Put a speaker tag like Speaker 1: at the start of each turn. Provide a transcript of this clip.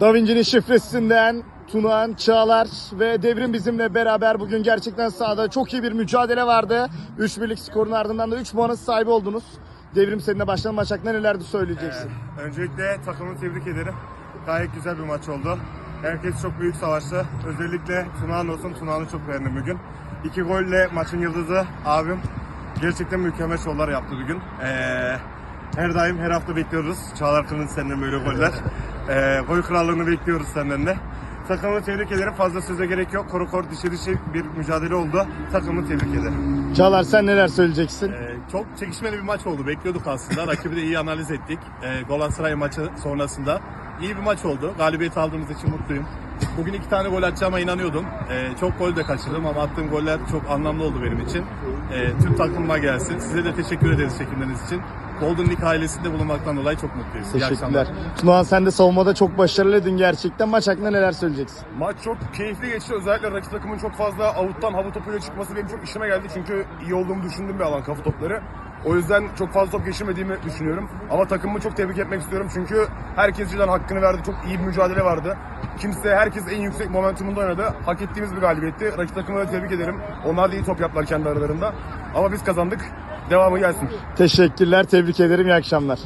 Speaker 1: Da Vinci'nin şifresinden Tunağan, Çağlar ve Devrim bizimle beraber bugün gerçekten sahada çok iyi bir mücadele vardı. 3 birlik skorun ardından da 3 puanın sahibi oldunuz. Devrim seninle başlayan maç hakkında nelerdi söyleyeceksin?
Speaker 2: Ee, öncelikle takımı tebrik ederim. Gayet güzel bir maç oldu. Herkes çok büyük savaştı. Özellikle Tunağan olsun. Tunağan'ı çok beğendim bugün. İki golle maçın yıldızı abim. Gerçekten mükemmel şovlar yaptı bugün. Ee, her daim her hafta bekliyoruz. Çağlar Kırmızı senden böyle goller. Ee, gol krallığını bekliyoruz senden de. Takımı tebrik ederim. Fazla söze gerek yok. Koru koru dişi dişi bir mücadele oldu. Takımı tebrik ederim.
Speaker 1: Çağlar sen neler söyleyeceksin?
Speaker 3: Ee, çok çekişmeli bir maç oldu. Bekliyorduk aslında. Rakibi de iyi analiz ettik. Ee, Galatasaray maçı sonrasında. iyi bir maç oldu. Galibiyet aldığımız için mutluyum. Bugün iki tane gol atacağıma inanıyordum. Ee, çok gol de kaçırdım ama attığım goller çok anlamlı oldu benim için. Ee, tüm takımıma gelsin. Size de teşekkür ederiz çekimleriniz için. Golden League ailesinde bulunmaktan dolayı çok mutluyuz. İyi
Speaker 1: Teşekkürler. Tunağan sen de savunmada çok başarılıydın gerçekten. Maç hakkında neler söyleyeceksin?
Speaker 4: Maç çok keyifli geçti. Özellikle rakip takımın çok fazla avuttan hava topuyla çıkması benim çok işime geldi. Çünkü iyi olduğumu düşündüğüm bir alan kafa topları. O yüzden çok fazla top geçirmediğimi düşünüyorum. Ama takımımı çok tebrik etmek istiyorum. Çünkü herkes cidden hakkını verdi. Çok iyi bir mücadele vardı. Kimse, herkes en yüksek momentumunda oynadı. Hak ettiğimiz bir galibiyetti. Rakip takımı da tebrik ederim. Onlar da iyi top yaptılar kendi aralarında. Ama biz kazandık. Devamı gelsin.
Speaker 1: Teşekkürler, tebrik ederim, iyi akşamlar.